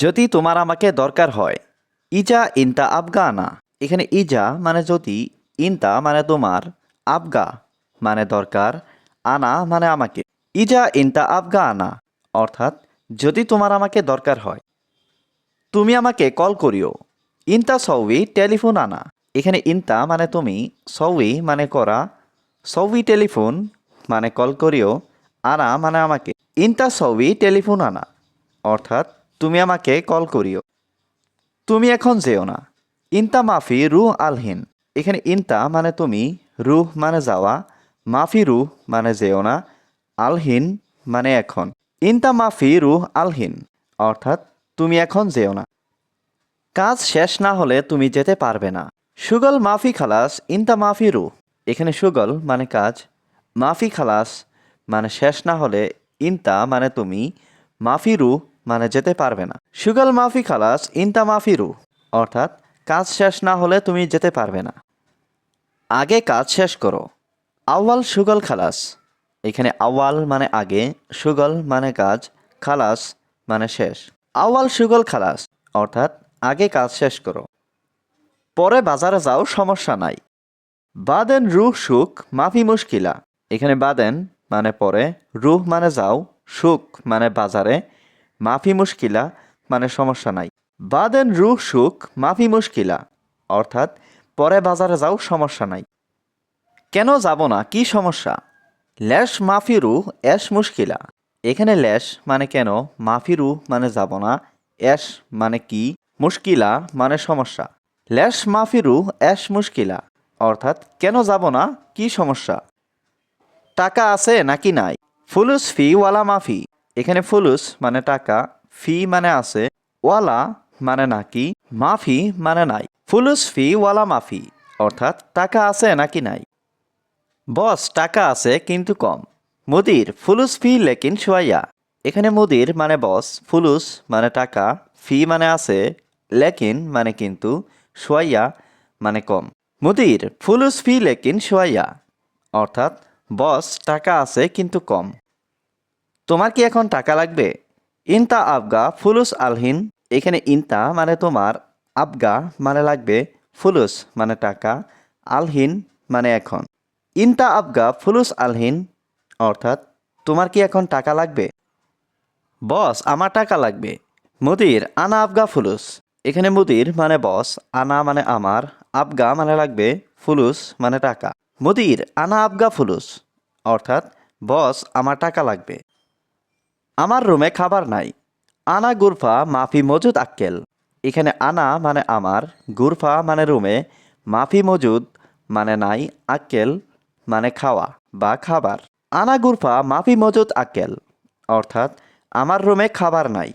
যদি তোমার আমাকে দরকার হয়, ইজা ইনতা আবগা আনা এখানে ইজা মানে যদি, ইনতা মানে তোমার আবগা মানে দরকার, আনা মানে আমাকে। ইজা ইনতা আবগা আনা অর্থাৎ যদি তোমার আমাকে দরকার হয়, তুমি আমাকে কল করিও। ইনতা সৌই টেলিফোন আনা। এখানে ইনতা মানে তুমি সৌই মানে করা সৌই টেলিফোন মানে কল করিও, আনা মানে আমাকে। ইনতা সৌই টেলিফোন আনা, অর্থাৎ তুমি আমাকে কল করিও। তুমি এখন যেও না। ইনতা মাফি রুহ আলহিন। এখানে ইনতা মানে তুমি, রুহ মানে যাওয়া, মাফি রুহ মানে যেও না, আলহিন মানে এখন। ইনতা মাফি রুহ আলহিন, অর্থাৎ তুমি এখন যেও না। কাজ শেষ না হলে তুমি যেতে পারবে না। সুগল মাফি খালাস, ইনতা মাফি রু এখানে সুগল মানে কাজ, মাফি খালাস মানে শেষ না হলে ইনতা মানে তুমি, মাফি রু মানে যেতে পারবে না। সুগল মাফি খালাস, ইনতা মাফি রু। অর্থাৎ, কাজ শেষ না হলে তুমি যেতে পারবে না। আগে কাজ শেষ করো। আওয়াল সুগল খালাস। এখানে আওয়াল মানে আগে, সুগল মানে কাজ, খালাস মানে শেষ। আওয়াল সুগল খালাস, অর্থাৎ, আগে কাজ শেষ করো। পরে বাজারে যাও, সমস্যা নাই। বাদেন রুহ সুখ, মাফি মুশকিলা। এখানে বাদেন মানে পরে, রুহ মানে যাও, সুখ মানে বাজারে মাফি মুশকিলা মানে সমস্যা নাই। বাদেন রুহ সুখ, মাফি মুশকিলা, অর্থাৎ পরে বাজারে যাও সমস্যা নাই। কেন যাব না? কি সমস্যা? ল্যাশ মাফিরু অ্যাশ মুশকিলা। এখানে ল্যাশ মানে কেন? মাফিরু মানে যাব না, অ্যাশ মানে কি? মুশকিলা মানে সমস্যা। ল্যাশ মাফিরু অ্যাশ মুশকিলা, অর্থাৎ কেন যাব না? কি সমস্যা? টাকা আছে নাকি নাই? ফুলুস ফি, ওয়ালা মাফি। এখানে ফুলুস মানে টাকা, ফি মানে আছে, ওয়ালা মানে নাকি, মাফি মানে নাই। ফুলুস ফি, ওয়ালা মাফি, অর্থাৎ টাকা আছে নাকি নাই। বস, টাকা আছে কিন্তু কম। মুদির, ফুলুস ফি লেকিন সোয়াইয়া এখানে মুদির মানে বস, ফুলুস মানে টাকা, ফি মানে আছে, লেকিন মানে কিন্তু সোয়াইয়া মানে কম। মুদির, ফুলুস ফি লেকিন সোয়াইয়া অর্থাৎ বস, টাকা আছে কিন্তু কম। তোমার কি এখন টাকা লাগবে? ইনতা আবগা ফুলুস আলহিন। এখানে ইনতা মানে তোমার, আবগা মানে লাগবে, ফুলুস মানে টাকা, আলহিন মানে এখন। ইনতা আবগা ফুলুস আলহিন, অর্থাৎ তোমার কি এখন টাকা লাগবে? বস, আমার টাকা লাগবে। মুদির, আনা আবগা ফুলুস। এখানে মুদির মানে বস, আনা মানে আমার, আবগা মানে লাগবে, ফুলুস মানে টাকা। মুদির, আনা আবগা ফুলুস। অর্থাৎ, বস, আমার টাকা লাগবে। আমার রুমে খাবার নাই। আনা গুরফা মাফি মজুদ আক্কেল। এখানে আনা মানে আমার, গুরফা মানে রুমে, মাফি মজুদ মানে নাই, আক্কেল মানে খাওয়া বা খাবার। আনা গুরফা মাফি মজুদ আক্কেল, অর্থাৎ আমার রুমে খাবার নাই।